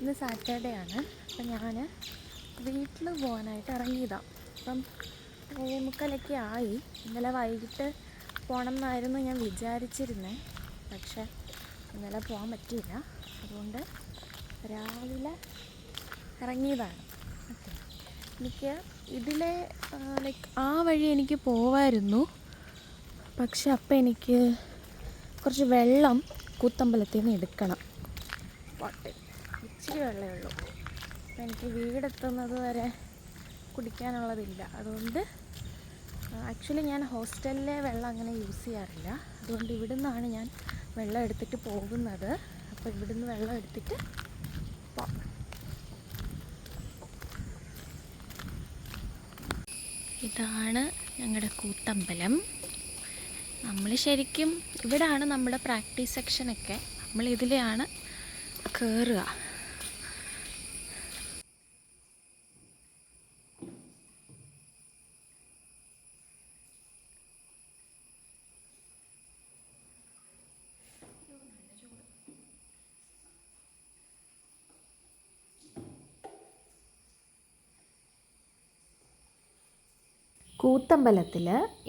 ഇന്ന് സാറ്റർഡേ ആണ്. അപ്പം ഞാൻ വീട്ടിൽ പോകാനായിട്ട് ഇറങ്ങിയതാണ് അപ്പം ഏഴേ മുക്കാലൊക്കെ ആയി. ഇന്നലെ വൈകിട്ട് പോകണം എന്നായിരുന്നു ഞാൻ വിചാരിച്ചിരുന്നത് പക്ഷെ ഇന്നലെ പോകാൻ പറ്റിയില്ല. അതുകൊണ്ട് രാവിലെ ഇറങ്ങിയതാണ്. ഓക്കെ. എനിക്ക് ഇതിലെ ലൈക്ക് ആ വഴി എനിക്ക് പോവായിരുന്നു. പക്ഷെ അപ്പം എനിക്ക് കുറച്ച് വെള്ളം കൂത്തമ്പലത്തിൽ നിന്ന് എടുക്കണം. പോട്ടെ. ഇച്ചിരി വെള്ളമേ ഉള്ളൂ. അപ്പം എനിക്ക് വീടെത്തുന്നത് വരെ കുടിക്കാനുള്ളതില്ല. അതുകൊണ്ട് ആക്ച്വലി ഞാൻ ഹോസ്റ്റലിലെ വെള്ളം അങ്ങനെ യൂസ് ചെയ്യാറില്ല. അതുകൊണ്ട് ഇവിടുന്നാണ് ഞാൻ വെള്ളം എടുത്തിട്ട് പോകുന്നത്. അപ്പോൾ ഇവിടുന്ന് വെള്ളം എടുത്തിട്ട് ഇതാണ് ഞങ്ങളുടെ കൂത്തമ്പലം. നമ്മൾ ശരിക്കും ഇവിടാണ് നമ്മുടെ പ്രാക്ടീസ് സെക്ഷനൊക്കെ. നമ്മൾ ഇതിലെയാണ് കയറുക കൂത്തമ്പലത്തിൽ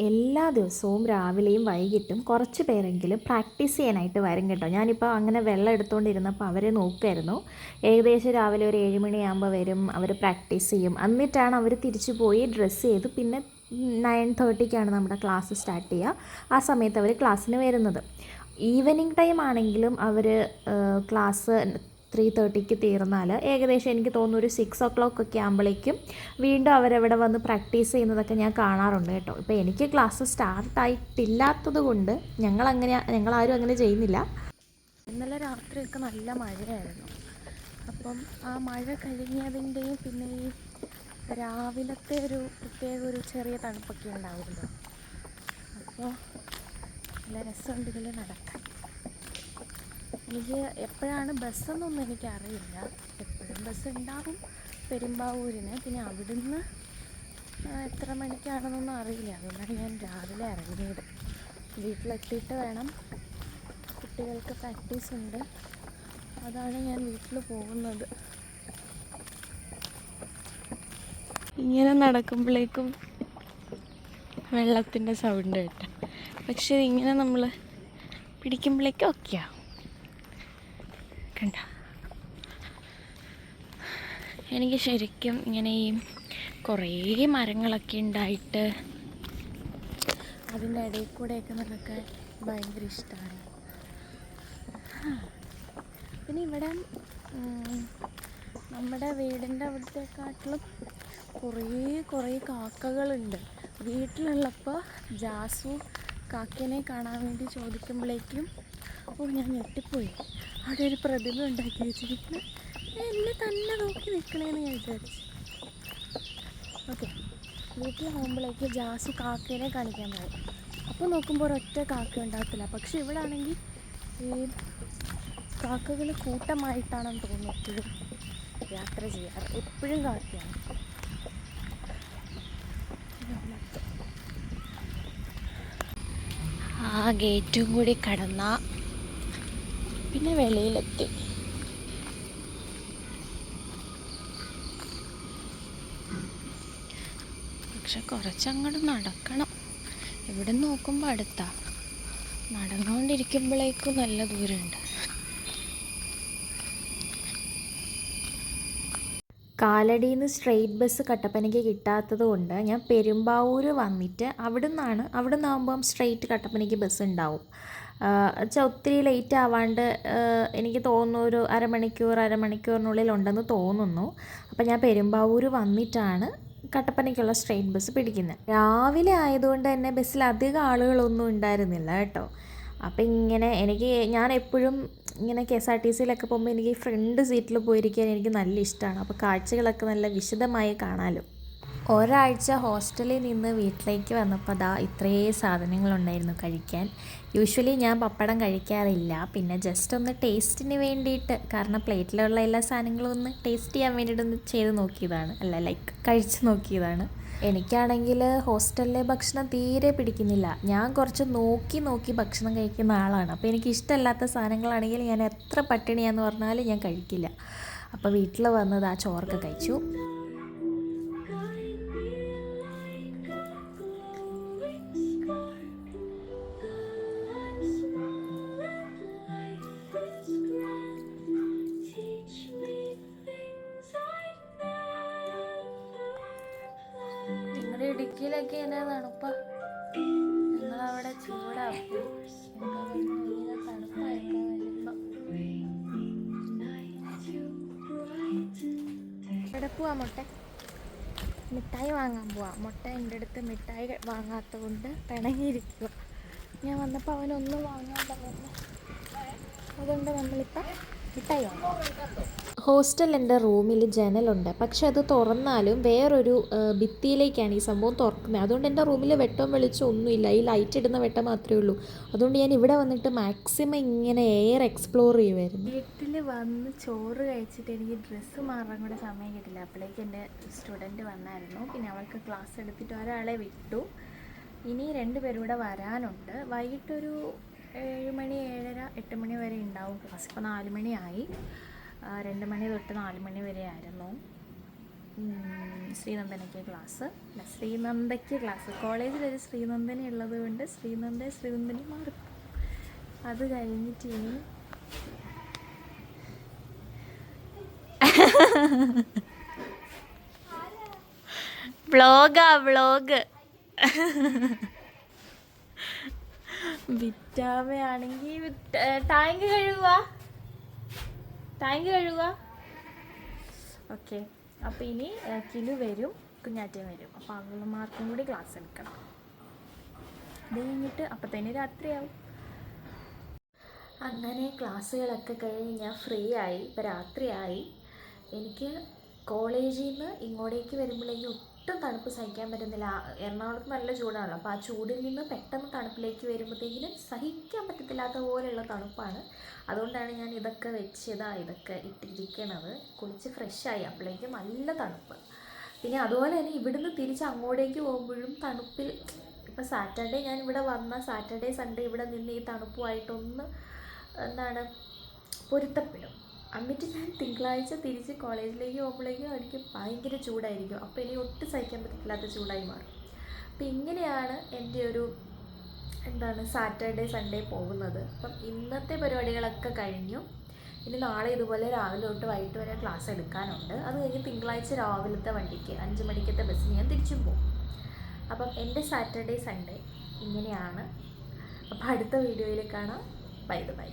എല്ലാ ദിവസവും രാവിലെയും വൈകിട്ടും കുറച്ച് പേരെങ്കിലും പ്രാക്ടീസ് ചെയ്യാനായിട്ട് വരും കേട്ടോ. ഞാനിപ്പോൾ അങ്ങനെ വെള്ളം എടുത്തുകൊണ്ടിരുന്നപ്പോൾ അവരെ നോക്കുമായിരുന്നു ഏകദേശം രാവിലെ ഒരു ഏഴ് മണിയാകുമ്പോൾ വരും അവർ പ്രാക്ടീസ് ചെയ്യും. എന്നിട്ടാണ് അവർ തിരിച്ചു പോയി ഡ്രസ്സ് ചെയ്ത് പിന്നെ നയൻ തേർട്ടിക്കാണ് നമ്മുടെ ക്ലാസ് സ്റ്റാർട്ട് ചെയ്യുക. ആ സമയത്ത് അവർ ക്ലാസ്സിന് വരുന്നത്. ഈവനിങ് ടൈം ആണെങ്കിലും അവർ ക്ലാസ് ത്രീ തേർട്ടിക്ക് തീർന്നാൽ ഏകദേശം എനിക്ക് തോന്നുന്നു ഒരു സിക്സ് ഒ ക്ലോക്ക് ഒക്കെ ആകുമ്പോഴേക്കും വീണ്ടും അവരവിടെ വന്ന് പ്രാക്ടീസ് ചെയ്യുന്നതൊക്കെ ഞാൻ കാണാറുണ്ട് കേട്ടോ. ഇപ്പോൾ എനിക്ക് ക്ലാസ് സ്റ്റാർട്ടായിട്ടില്ലാത്തത് കൊണ്ട് ഞങ്ങളങ്ങനെ ഞങ്ങളാരും അങ്ങനെ ചെയ്യുന്നില്ല. ഇന്നലെ രാത്രിയൊക്കെ നല്ല മഴയായിരുന്നു. അപ്പം ആ മഴ കഴിഞ്ഞതിന്റെയും പിന്നെ ഈ രാവിലത്തെ ഒരു പ്രത്യേക ഒരു ചെറിയ തണുപ്പൊക്കെ ഉണ്ടാവുമല്ലോ അപ്പോൾ നല്ല രസമുണ്ട് ഇതിൽ നടക്കാൻ. എനിക്ക് എപ്പോഴാണ് ബസ്സെന്നൊന്നും എനിക്കറിയില്ല. എപ്പോഴും ബസ് ഉണ്ടാവും പെരുമ്പാവൂരിന്. പിന്നെ അവിടുന്ന് എത്ര മണിക്കാണെന്നൊന്നും അറിയില്ല. അതുകൊണ്ടാണ് ഞാൻ രാവിലെ ഇറങ്ങിയത്. വീട്ടിലെത്തിയിട്ട് വേണം. കുട്ടികൾക്ക് പ്രാക്ടീസ് ഉണ്ട്. അതാണ് ഞാൻ വീട്ടിൽ പോകുന്നത്. ഇങ്ങനെ നടക്കുമ്പോഴേക്കും വെള്ളത്തിന്റെ സൗണ്ട് കേട്ടോ. പക്ഷേ ഇങ്ങനെ നമ്മൾ പിടിക്കുമ്പോഴേക്കും ഒക്കെയാ കണ്ട എനിക്ക് ശരിക്കും ഇങ്ങനെ ഈ കുറേ മരങ്ങളൊക്കെ ഉണ്ടായിട്ട് അതിന്റെ ഇടയിൽ കൂടെയൊക്കെ നടക്കാൻ ഭയങ്കര ഇഷ്ടമാണ്. പിന്നെ ഇവിടെ നമ്മുടെ വീടിന്റെ അവിടത്തെക്കാട്ടിലും കുറേ കുറേ കാക്കകളുണ്ട്. വീട്ടിലുള്ളപ്പോൾ ജാസു കാക്കേനെ കാണാൻ വേണ്ടി ചോദിക്കുമ്പോഴേക്കും ഓ ഞാൻ ഞെട്ടിപ്പോയി. അവിടെ ഒരു പ്രതിമ ഉണ്ടാക്കി വെച്ചിരിക്കുന്നു. എന്നെ തന്നെ നോക്കി നിൽക്കണേന്ന് ഞാൻ വിചാരിച്ചു. ഓക്കെ വീട്ടിൽ പോകുമ്പോഴേക്ക് ജാസു കാക്കേനെ കാണിക്കാൻ പറയും അപ്പോൾ നോക്കുമ്പോൾ ഒരൊറ്റ കാക്ക ഉണ്ടാകത്തില്ല പക്ഷെ ഇവിടെ ആണെങ്കിൽ ഈ കാക്കകൾ കൂട്ടമായിട്ടാണെന്ന് തോന്നുന്നു എപ്പോഴും യാത്ര ചെയ്യാറ് എപ്പോഴും കാക്കയാണ്. ആ ഗേറ്റും കൂടി കടന്ന പിന്നെ വെളിയിലെത്തി. പക്ഷെ കുറച്ചങ്ങോട്ട് നടക്കണം. ഇവിടെ നോക്കുമ്പോൾ അടുത്താ. നടന്നുകൊണ്ടിരിക്കുമ്പോഴേക്കും നല്ല ദൂരമുണ്ട് കാലടിയിൽ നിന്ന് സ്ട്രെയിറ്റ് ബസ് കട്ടപ്പനയ്ക്ക് കിട്ടാത്തത് കൊണ്ട് ഞാൻ പെരുമ്പാവൂർ വന്നിട്ട് അവിടെ നിന്നാണ് അവിടെ നിന്നാകുമ്പം സ്ട്രെയിറ്റ് കട്ടപ്പനയ്ക്ക് ബസ് ഉണ്ടാവും. വെച്ചാൽ ഒത്തിരി ലേറ്റ് ആവാണ്ട് എനിക്ക് തോന്നുന്നു ഒരു അരമണിക്കൂർ അരമണിക്കൂറിനുള്ളിൽ ഉണ്ടെന്ന് തോന്നുന്നു. അപ്പം ഞാൻ പെരുമ്പാവൂർ വന്നിട്ടാണ് കട്ടപ്പനയ്ക്കുള്ള സ്ട്രെയിറ്റ് ബസ് പിടിക്കുന്നത് രാവിലെ ആയതുകൊണ്ട് തന്നെ ബസ്സിൽ അധികം ആളുകളൊന്നും ഉണ്ടായിരുന്നില്ല കേട്ടോ. അപ്പം ഇങ്ങനെ എനിക്ക് ഞാൻ എപ്പോഴും ഇങ്ങനെ കെ എസ് ആർ ടി സിയിലൊക്കെ പോകുമ്പോൾ എനിക്ക് ഫ്രണ്ട് സീറ്റിൽ പോയിരിക്കാൻ എനിക്ക് നല്ല ഇഷ്ടമാണ് അപ്പോൾ കാഴ്ചകളൊക്കെ നല്ല വിശദമായി കാണാമല്ലോ ഒരാഴ്ച ഹോസ്റ്റലിൽ നിന്ന് വീട്ടിലേക്ക് വന്നപ്പോൾ അതാ ഇത്രയും സാധനങ്ങളുണ്ടായിരുന്നു കഴിക്കാൻ. യൂഷ്വലി ഞാൻ പപ്പടം കഴിക്കാറില്ല. പിന്നെ ജസ്റ്റ് ഒന്ന് ടേസ്റ്റിന് വേണ്ടിയിട്ട് കാരണം പ്ലേറ്റിലുള്ള എല്ലാ സാധനങ്ങളും ഒന്ന് ടേസ്റ്റ് ചെയ്യാൻ വേണ്ടിയിട്ട് ഒന്ന് ചെയ്ത് നോക്കിയതാണ്. അല്ല ലൈക്ക് കഴിച്ച് നോക്കിയതാണ്. എനിക്കാണെങ്കിൽ ഹോസ്റ്റലിലെ ഭക്ഷണം തീരെ പിടിക്കുന്നില്ല. ഞാൻ കുറച്ച് നോക്കി നോക്കി ഭക്ഷണം കഴിക്കുന്ന ആളാണ്. അപ്പോൾ എനിക്ക് ഇഷ്ടമല്ലാത്ത സാധനങ്ങളാണെങ്കിൽ ഞാൻ എത്ര പട്ടിണിയാന്ന് പറഞ്ഞാലും ഞാൻ കഴിക്കില്ല. അപ്പോൾ വീട്ടിൽ വന്നത് ആ ചോറൊക്കെ കഴിച്ചു. ഇടുക്കിയിലൊക്കെ എന്നാ തണുപ്പ. നിങ്ങളവിടെ ചൂടാക്കും എവിടെ പോവാ മുട്ട? മിഠായി വാങ്ങാൻ പോവാ. മുട്ട എന്റെ അടുത്ത് മിഠായി വാങ്ങാത്ത കൊണ്ട് പിണങ്ങിയിരിക്കുക ഞാൻ വന്നപ്പോൾ അവനൊന്നും വാങ്ങാൻ പറഞ്ഞു അതുകൊണ്ട് നമ്മളിപ്പോൾ മിഠായി വാങ്ങാം. ഹോസ്റ്റൽ എന്റെ റൂമിൽ ജനലുണ്ട്. പക്ഷെ അത് തുറന്നാലും വേറൊരു ഭിത്തിയിലേക്കാണ് ഈ സംഭവം തുറക്കുന്നത്. അതുകൊണ്ട് എന്റെ റൂമിൽ വെട്ടം വെളിച്ചോ ഒന്നുമില്ല. ഈ ലൈറ്റ് ഇടുന്ന വെട്ടം മാത്രമേ ഉള്ളൂ. അതുകൊണ്ട് ഞാൻ ഇവിടെ വന്നിട്ട് മാക്സിമം ഇങ്ങനെ എയർ എക്സ്പ്ലോർ ചെയ്യുമായിരുന്നു വീട്ടിൽ വന്ന് ചോറ് കഴിച്ചിട്ട് എനിക്ക് ഡ്രസ്സ് മാറാൻ കൂടെ സമയം കിട്ടില്ല. അപ്പോഴേക്ക് എന്റെ സ്റ്റുഡന്റ് വന്നായിരുന്നു. പിന്നെ അവൾക്ക് ക്ലാസ് എടുത്തിട്ട് ഒരാളെ വിട്ടു. ഇനി രണ്ട് പേരും കൂടെ വരാനുണ്ട്. വൈകിട്ടൊരു ഏഴ് മണി ഏഴര എട്ട് മണി വരെ ഉണ്ടാവും ക്ലാസ് ഇപ്പോൾ നാല് മണിയായി. രണ്ട് മണി തൊട്ട് നാല് മണി വരെ ആയിരുന്നു. ശ്രീനന്ദനയ്ക്ക് ക്ലാസ്. അല്ല ശ്രീനന്ദയ്ക്ക് ക്ലാസ്. കോളേജിൽ ഒരു ശ്രീനന്ദന ഉള്ളത് കൊണ്ട് ശ്രീനന്ദ ശ്രീനന്ദനി മാറും. അത് കഴിഞ്ഞിട്ട് ഇനി വ്ളോഗാ വ്ളോഗ്. വിറ്റാമയാണെങ്കിൽ ടാങ്ക് കഴുകുക. ടാങ്ക് കഴുകുക. ഓക്കെ അപ്പോൾ ഇനി കിലു വരും കുഞ്ഞാറ്റയും വരും. അപ്പോൾ അവളുമാർക്കും കൂടി ക്ലാസ് എടുക്കണം. അത് കഴിഞ്ഞിട്ട് അപ്പം തന്നെ രാത്രിയാവും. അങ്ങനെ ക്ലാസ്സുകളൊക്കെ കഴിഞ്ഞ് ഞാൻ ഫ്രീ ആയി. ഇപ്പോൾ രാത്രിയായി. എനിക്ക് കോളേജിൽ നിന്ന് ഇങ്ങോട്ടേക്ക് വരുമ്പോഴേക്കും ഒട്ടും തണുപ്പ് സഹിക്കാൻ പറ്റുന്നില്ല. എറണാകുളത്ത് നല്ല ചൂടാണല്ലോ. അപ്പോൾ ആ ചൂടിൽ നിന്ന് പെട്ടെന്ന് തണുപ്പിലേക്ക് വരുമ്പോഴത്തേക്കിനും സഹിക്കാൻ പറ്റത്തില്ലാത്ത പോലെയുള്ള തണുപ്പാണ്. അതുകൊണ്ടാണ് ഞാൻ ഇതൊക്കെ വെച്ചതാ ഇതൊക്കെ ഇട്ടിരിക്കണത്. കുളിച്ച് ഫ്രഷായി അപ്പോഴേക്കും നല്ല തണുപ്പ്. പിന്നെ അതുപോലെ തന്നെ ഇവിടുന്ന് തിരിച്ച് അങ്ങോട്ടേക്ക് പോകുമ്പോഴും തണുപ്പിൽ ഇപ്പോൾ സാറ്റർഡേ ഞാൻ ഇവിടെ വന്ന സാറ്റർഡേ സൺഡേ ഇവിടെ നിന്ന് ഈ തണുപ്പുമായിട്ടൊന്ന് എന്താണ് പൊരുത്തപ്പെടും. എന്നിട്ട് ഞാൻ തിങ്കളാഴ്ച തിരിച്ച് കോളേജിലേക്ക് പോകുമ്പോഴേക്കും എനിക്ക് ഭയങ്കര ചൂടായിരിക്കും. അപ്പോൾ ഇനി ഒട്ടും സഹിക്കാൻ പറ്റത്തില്ലാത്ത ചൂടായി മാറും. അപ്പം ഇങ്ങനെയാണ് എന്റെ ഒരു എന്താണ് സാറ്റർഡേ സൺഡേ പോകുന്നത്. അപ്പം ഇന്നത്തെ പരിപാടികളൊക്കെ കഴിഞ്ഞു. ഇനി നാളെ ഇതുപോലെ രാവിലെ തൊട്ട് വൈകിട്ട് വരെ ക്ലാസ് എടുക്കാനുണ്ട്. അത് കഴിഞ്ഞ് തിങ്കളാഴ്ച രാവിലത്തെ വണ്ടിക്ക് അഞ്ച് മണിക്കത്തെ ബസ്സിന് ഞാൻ തിരിച്ചും പോകും. അപ്പം എന്റെ സാറ്റർഡേ സൺഡേ ഇങ്ങനെയാണ്. അപ്പോൾ അടുത്ത വീഡിയോയിൽ കാണാം. Bye bye.